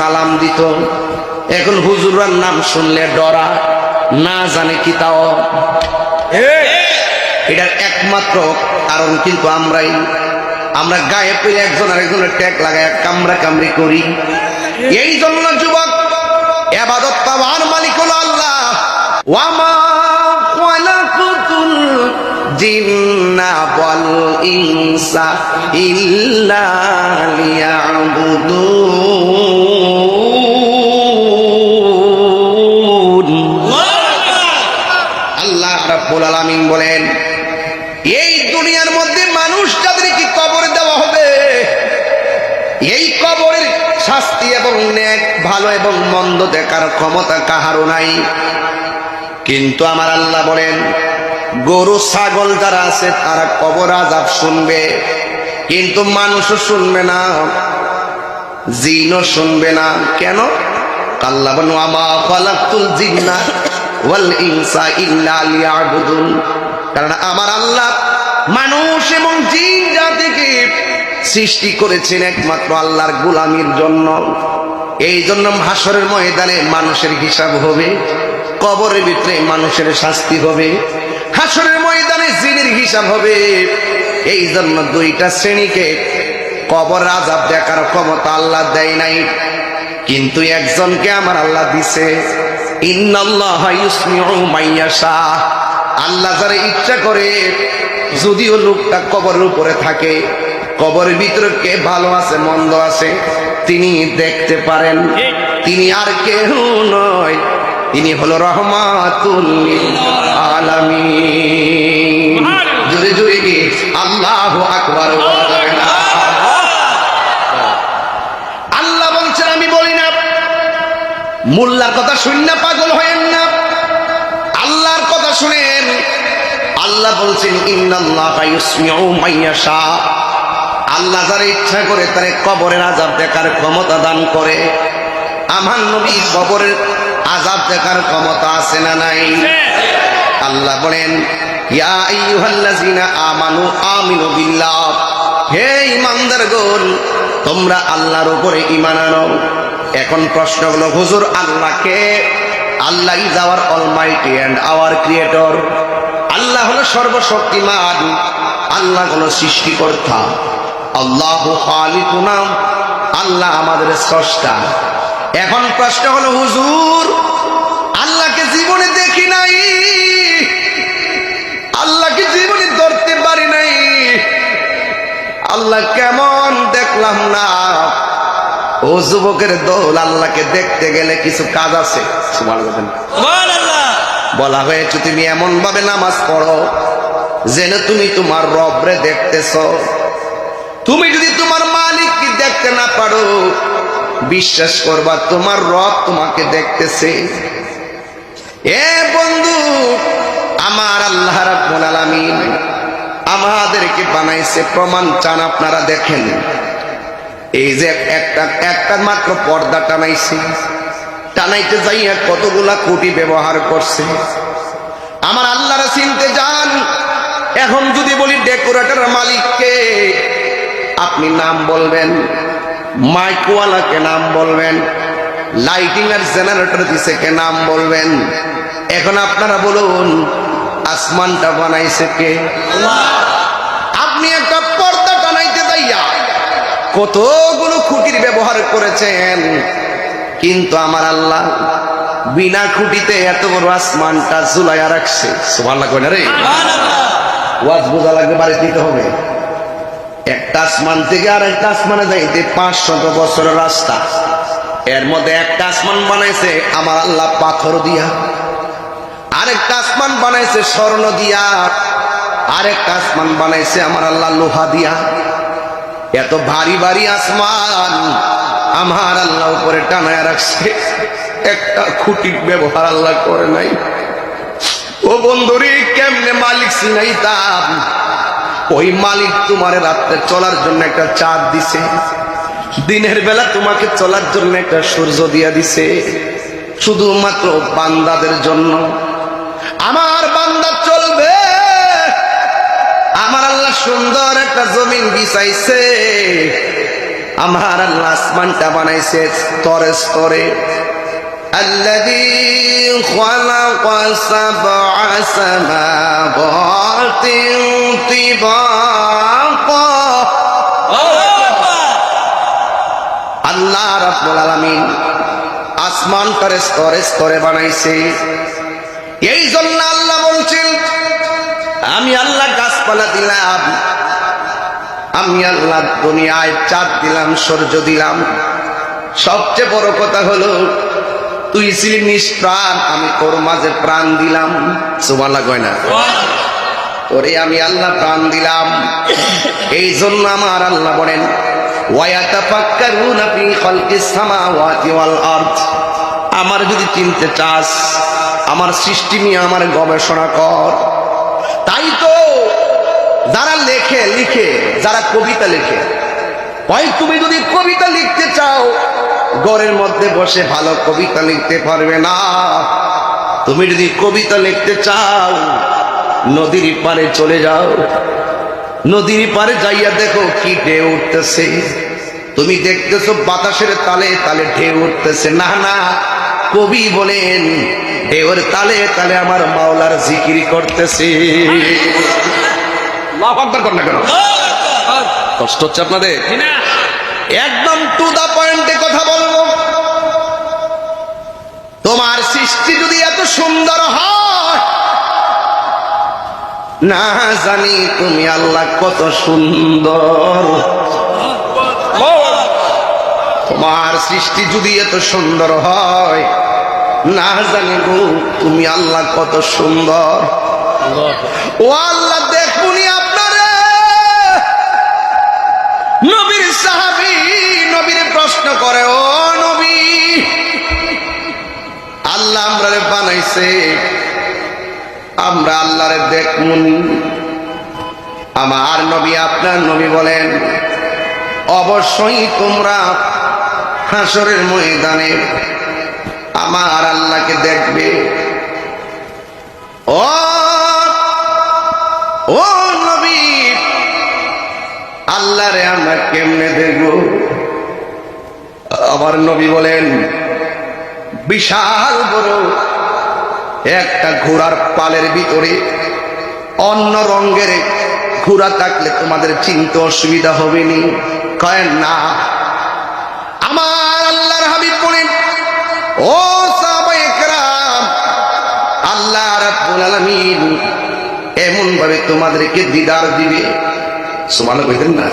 সালাম দিত। এখন হুজুরার নাম শুনলে ডরা না জানে কি তাও। এটার একমাত্র কারণ কিন্তু আমরাই। আমরা গায়ে পেয়ে একজন আরেকজনের ট্যাগ লাগায় কামড়া কামড়ি করি। এই জন্য যুবক এবাদত পাওয়ার মালিক হলো আল্লাহ। ওয়ামা জিন্না ইনসা ইল্লা লিয়াবুদুন। এবং নেক ভালো এবং মন্দ দেখার ক্ষমতা কাহারও নাই। কিন্তু আমার আল্লাহ বলেন, গরু, ছাগল যারা আছে তারা কবর আজাব শুনবে, কিন্তু মানুষও শুনবে না, জিনও শুনবে না। কেন? আল্লাহ বলেন আমা ফালাকুল জিন্না ওয়াল ইনসা ইল্লা লিয়াবুদুন। কারণ আমার আল্লাহ মানুষ এবং জিন জাতিকে সৃষ্টি করেছেন একমাত্র আল্লাহর গোলামির জন্য। এই জন্য হাসরের ময়দানে মানুষের হিসাব হবে, কবরের ভিতরে মানুষের শাস্তি হবে হাসরের ময়দানে জিনের হিসাব হবে। এই জন্য দুইটা শ্রেণীকে কবর আজাব দেখার ক্ষমতা আল্লাহ দেয় নাই। কিন্তু একজনকে আমার আল্লাহ দিছে আল্লাহ যারা ইচ্ছা করে, যদিও লোকটা কবরের উপরে থাকে কবরের ভিতরে কে ভালো আছে, মন্দ আছে, তিনি দেখতে পারেন। তিনি আর কেউ নয়, তিনি হলো রহমাতুল আলামিন। জোরে জোরে কি আল্লাহ আকবার আল্লাহ বলছেন, আমি বলি না, মোল্লার কথা শুন না, পাগল হয়েন না। আল্লাহর কথা শুনেন। আল্লাহ বলছেন, ইন্নাল্লাহ ইউসমিউ মাইয়াশা। আল্লাহ যারা ইচ্ছা করে তারে কবরের আজাব দেখার ক্ষমতা দান করে। আমার নবী কবরের আজাব দেখার ক্ষমতা আছে না নাই? আল্লাহ বলেন আমানু আমিনু বিল্লাহ। হে ইমানদার গোল তোমরা আল্লাহর উপরে ঈমান আনো। এখন প্রশ্ন হলো, হুজুর, আল্লাহকে Allah is our almighty and our creator আল্লাহ হলো সর্বশক্তিমান, আল্লাহ হলো সৃষ্টিকর্তা। আল্লাহ আল্লাহ আমাদের স্রষ্টা। এখন প্রশ্ন হলো হুজুর আল্লাহকে জীবনে দেখি নাই? আল্লাহকে জীবনে ধরতে পারি নাই? আল্লাহ কেমন দেখলাম না। ও যুবকের দোল আল্লাহকে দেখতে গেলে কিছু কাজ আছে। বলা হয়েছে তুমি এমন ভাবে নামাজ পড়ো যেন তুমি তোমার রবরে দেখতেছ। তুমি যদি তোমার মালিককে দেখতে না পারো, বিশ্বাস করবা তোমার রব তোমাকে দেখতেছে। এ বন্ধু, আমার আল্লাহ রাব্বুল আলামিন আমাদেরকে বানাইছে প্রমাণ চান আপনারা দেখেন। এই যে একটা একটা মাত্র পর্দা টানাইছে। টানাইতে যাইয়া কতগুলা কোটি ব্যবহার করছে। আমার আল্লাহরা চিনতে যান। এখন যদি বলি ডেকোরেটর মালিককে আপনি নাম বলবেন মাইকওয়ালাকে নাম বলবেন লাইটিং আর জেনারেটর দিছে কে নাম বলবেন। এখন আপনারা বলুন আসমানটা বানাইছে কে? আপনি একটা পর্দা টানাইতে যাইয়া কতগুলো খুঁটির ব্যবহার করেছেন কিন্তু আমার আল্লাহ বিনা খুঁটিতে এত বড় আসমানটা ঝুলাইয়া রাখছে। সুবহানাল্লাহ কই না রে ওয়াজ বোঝা লাগবে বাড়ি দিতে হবে। একটা আসমান থেকে আর একটা আসমানে যাইতে পাঁচশত বছরের রাস্তা। এর মধ্যে একটা আসমান বানাইছে আমার আল্লাহ পাথর দিয়া, আরেকটা আসমান বানাইছে স্বর্ণ দিয়া, আরেকটা আসমান বানাইছে আমার আল্লাহ লোহা দিয়া। এত ভারী ভারী আসমান আমার আল্লাহ উপরে টানায় রাখছে। একটা খুঁটির ব্যবহার আল্লাহ করে নাই। ও বন্ধুরি, কেমনে মালিক চিনাইতাম ওই মালিক তোমার রাত্রে চলার জন্য একটা চাঁদ দিছে। দিনের বেলা তোমাকে চলার জন্য একটা সূর্য দিয়া দিছে। শুধুমাত্র বান্দাদের জন্য। আমার বান্দা চলবে। আমার আল্লাহ সুন্দর একটা জমিন বিছাইছে। আমার আল্লাহ আসমানটা বানাইছে স্তরে স্তরে। الذي خلق سبع سماوات طباقا আল্লাহ রাব্বুল আলামিন আসমানটারে স্তরে স্তরে বানাইছে এই জন্য আল্লাহ বলছেন আমি আল্লাহ গাছপালা দিলাম আমি আল্লাহ দুনিয়ায় চাঁদ দিলাম সূর্য দিলাম সবচেয়ে বড় কথা হলো তুই ছিলি নিষ্প্রাণ আমি তোর মাঝে প্রাণ দিলাম। সুমালা গয়না তোরে আমি আল্লাহ প্রাণ দিলাম। এই জন্য আমার আল্লাহ বলেন আমার যদি চিনতে চাস, আমার সৃষ্টি নিয়ে আমার গবেষণা কর। তাই তো যারা লেখে, লিখে, যারা কবিতা লেখে, হয় তুমি যদি কবিতা ঘরের মধ্যে বসে ভালো কবিতা লিখতে পারবে না। তুমি যদি কবিতা লিখতে চাও নদীর পারে চলে যাও। নদীর পারে যাইয়া দেখো কি ঢেউ উঠতেছে। তুমি দেখতেছো বাতাসের তালে তালে ঢেউ উঠতেছে। না না কবি বলেন ঢেউর তালে তালে আমার মাওলার জিকিরি করতেছে। কষ্ট হচ্ছে আপনাদের? একদম টু দা পয়েন্টে কথা বলব। তোমার সৃষ্টি যদি এত সুন্দর হয়, না জানি তুমি আল্লাহ কত সুন্দর। তোমার সৃষ্টি যদি এত সুন্দর হয়, না জানি গো তুমি আল্লাহ কত সুন্দর। ও আল্লাহ প্রশ্ন করে, ও নবী, আল্লাহ আমরারে বানাইছে। আমরা আল্লাহরে দেখমুন আমার নবী আপনার নবী বলেন, অবশ্যই তোমরা হাসরের ময়দানে আমার আল্লাহকে দেখবে। ও ও নবী, আল্লাহরে আমরা কেমনে দেখব? আমার নবী বলেন, বিশাল বড় একটা ঘোড়ার পালের ভিতরে অন্য রঙের ঘোড়া থাকলে তোমাদের চিনতে অসুবিধা হবে নি কয়েন না। আমার আল্লাহর হাবিব বলেন, ও আল্লাহ রাব্বুল আলামিন এমন ভাবে তোমাদেরকে দিদার দিবে। সুবহানাল্লাহ কইতেন না?